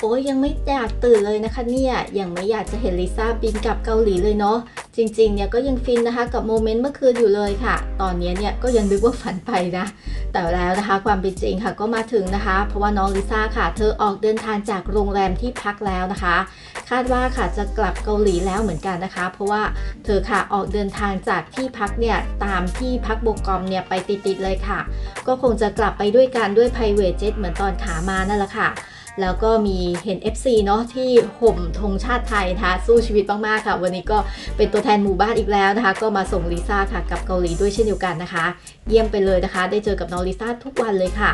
โอ้ยยังไม่อยากตื่นเลยนะคะเนี่ยยังไม่อยากจะเห็นลิซ่าบินกลับเกาหลีเลยเนาะจริงๆเนี่ยก็ยังฟินนะคะกับโมเมนต์เมื่อคืนอยู่เลยค่ะ ตอนนี้เนี่ยก็ยังนึกว่าฝันไปนะ แต่แล้วนะคะความเป็นจริงค่ะก็มาถึงนะคะ เพราะว่าน้องลิซ่าค่ะ เธอออกเดินทางจากโรงแรมที่พักแล้วนะคะ คาดว่าค่ะจะกลับเกาหลีแล้วเหมือนกันนะคะ เพราะว่าเธอค่ะออกเดินทางจากที่พักเนี่ยตามที่พักโบกอมเนี่ยไปติดๆเลยค่ะ ก็คงจะกลับไปด้วยกันด้วย private jet เหมือนตอนขามานั่นแหละค่ะ แล้วก็มีเห็น FC เนาะที่ห่มธงชาติไทยนะคะสู้ชีวิตมากๆค่ะ วันนี้ก็เป็นตัวแทนหมู่บ้านอีกแล้วนะคะ ก็มาส่งลิซ่าค่ะกับเกาหลีด้วยเช่นเดียวกันนะคะ เยี่ยมไปเลยนะคะ ได้เจอกับน้องลิซ่าทุกวันเลยค่ะ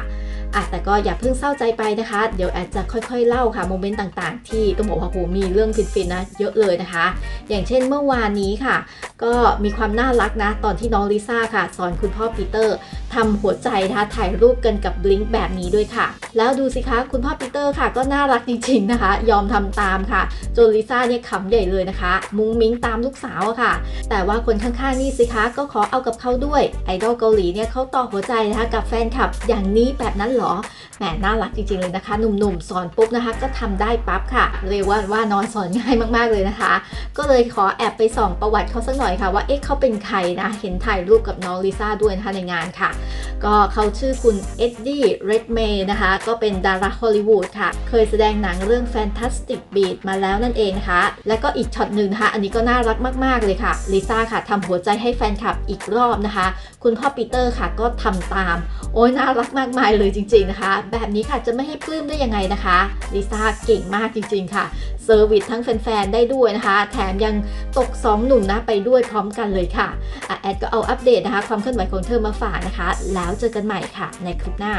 อะแต่ก็อย่าเพิ่งเศร้าใจไปนะคะ เดี๋ยวแอดจะค่อยๆเล่าค่ะโมเมนต์ต่างๆ ที่ต้องบอกว่าโหมีเรื่องฟินๆนะเยอะเลยนะคะ อย่างเช่นเมื่อวานนี้ค่ะก็มีความน่ารักนะ ตอนที่น้องลิซ่าค่ะ สอนคุณพ่อปีเตอร์ทำหัวใจนะคะถ่ายรูปกันกับบลิงก์แบบนี้ด้วยค่ะ แล้วดูสิคะคุณพ่อปีเตอร์ค่ะ ก็น่ารักจริงๆนะคะ ยอมทำตามค่ะ จนลิซ่าเนี่ยขำใหญ่เลยนะคะ มุ้งมิ้งตามลูกสาวค่ะ แต่ว่าคนข้างๆนี่สิคะก็ขอเอากับเขาด้วยไอดอลเกาหลีเนี่ยเขาต่อหัวใจนะคะกับแฟนคลับอย่างนี้แบบนั้นเหรอแหมน่ารักจริงๆเลยนะคะ หนุ่มๆ สอนปุ๊บนะคะ ก็ทำได้ปั๊บค่ะเรียกว่าว่านอนสอนง่ายมากๆเลยนะคะ ก็เลยขอแอบไปส่องประวัติเขาสักหน่อยค่ะว่าเอ๊ะเขาเป็นใครนะ เห็นถ่ายรูปกับน้องลิซ่าด้วยนะคะในงานค่ะ ก็เขาชื่อคุณเอ็ดดี้เรดเมย์นะคะ ก็เป็นดาราฮอลลีวูดค่ะ เคยแสดงหนังเรื่อง Fantastic Beat มาแล้วนั่นเองนะคะ และก็อีกช็อตหนึ่งนะคะ อันนี้ก็น่ารักมาก ๆ เลยค่ะลิซ่าค่ะทำหัวใจให้แฟนคลับอีกรอบนะคะ คุณพ่อปีเตอร์ค่ะก็ทำตาม โอ้ยน่ารักมากมายเลยจริง ๆนะคะ แบบนี้ค่ะจะไม่ให้ปลื้มได้ยังไงนะคะลิซ่าเก่งมากจริง ๆ ค่ะเซอร์วิสทั้งแฟนๆได้ด้วยนะคะ แถมยังตก 2 หนุ่มนะไปด้วยพร้อมกันเลยค่ะอแอดก็เอาอัปเดตนะคะ ความเคลื่อนไหวของเธอมาฝากนะคะ แล้วเจอกันใหม่ค่ะ ในคลิปหน้า